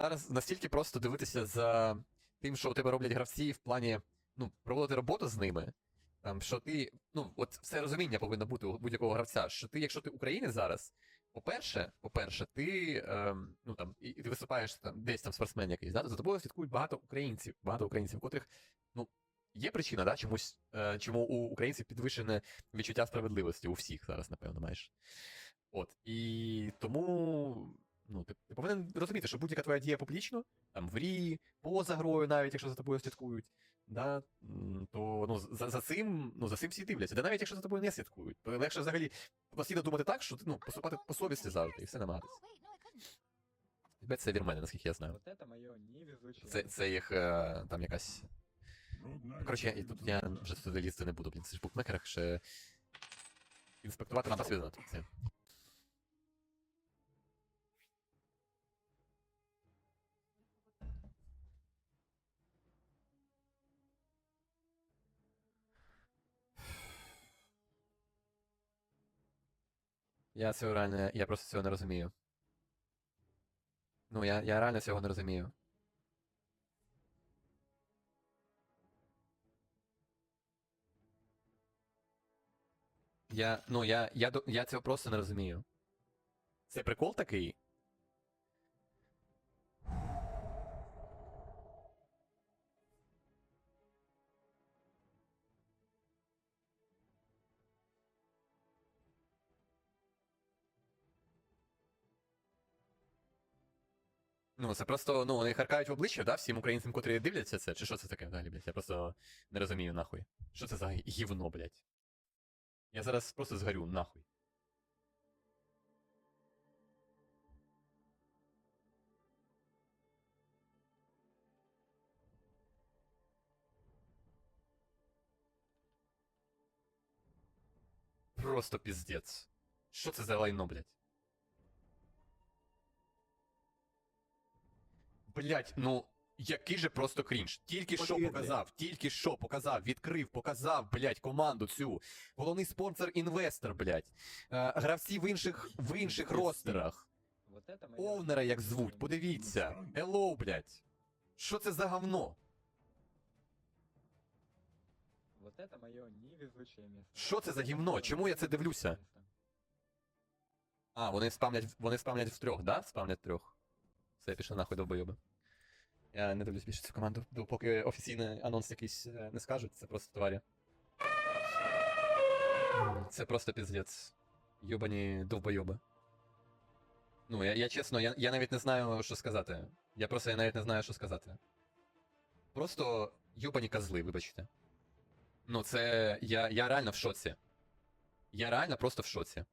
зараз настільки просто дивитися за тим, що у тебе роблять гравці в плані ну, проводити роботу з ними. Там, що ти, ну, от все розуміння повинно бути у будь-якого гравця, що ти, якщо ти українець зараз, по-перше, по-перше, ти, ем, ну, там, і, і ти виступаєш там, десь там спортсмен якийсь, да, за тобою слідкують багато українців, багато українців, котрих, ну, є причина, да, чомусь, е, чому у українців підвищене відчуття справедливості, у всіх зараз, напевно, маєш. От, і тому, ну, ти, ти повинен розуміти, що будь-яка твоя дія публічно, там, в рі, поза грою, навіть якщо за тобою слідкують, да, то ну, за, за цим, ну, за цим всі дивляться. Да навіть якщо за тобою не слідкують. То легше взагалі постійно думати так, що ти ну, поступати по совісті завжди і все намагатися. Тебе це вірмени, наскільки я знаю. Це, це їх е, там якась. Коротше, і тут я вже туди лізти не буду, блін, це ж букмекерах ще. Інспектувати треба свідомо. Я цього реально, я просто цього не розумію. Ну, я, я реально цього не розумію. Я, ну, я, я, я цього просто не розумію. Це прикол такий? Ну, це просто, ну, вони харкають в обличчя, да, всім українцям, котрі дивляться це, чи що це таке взагалі, блядь? Я просто не розумію, нахуй. Що це за гівно, блядь? Я зараз просто згорю, нахуй. Просто піздець. Що це за лайно, блядь? Блять, ну який же просто крінж. Тільки що показав, тільки що показав, відкрив, показав, блять, команду цю. Головний спонсор інвестор, блять. Е, гравці в інших в інших ростерах. Овнера як звуть, подивіться. Hello, блять. Що це за говно? Вот это мое невезучее место. Що це за гівно? Чому я це дивлюся? А, вони спавнять, вони спавнять в трьох, да? Спавнять трьох. Все, пішли нахуй довбойоби. Я не дивлюсь більше цю команду, допоки офіційний анонс якийсь е, не скажуть, це просто тварі. Це просто піздець. Йобані довбойоби. Ну, я, я чесно, я, я навіть не знаю, що сказати. Я просто я навіть не знаю, що сказати. Просто йобані козли, вибачте. Ну, це. Я, я реально в шоці. Я реально просто в шоці.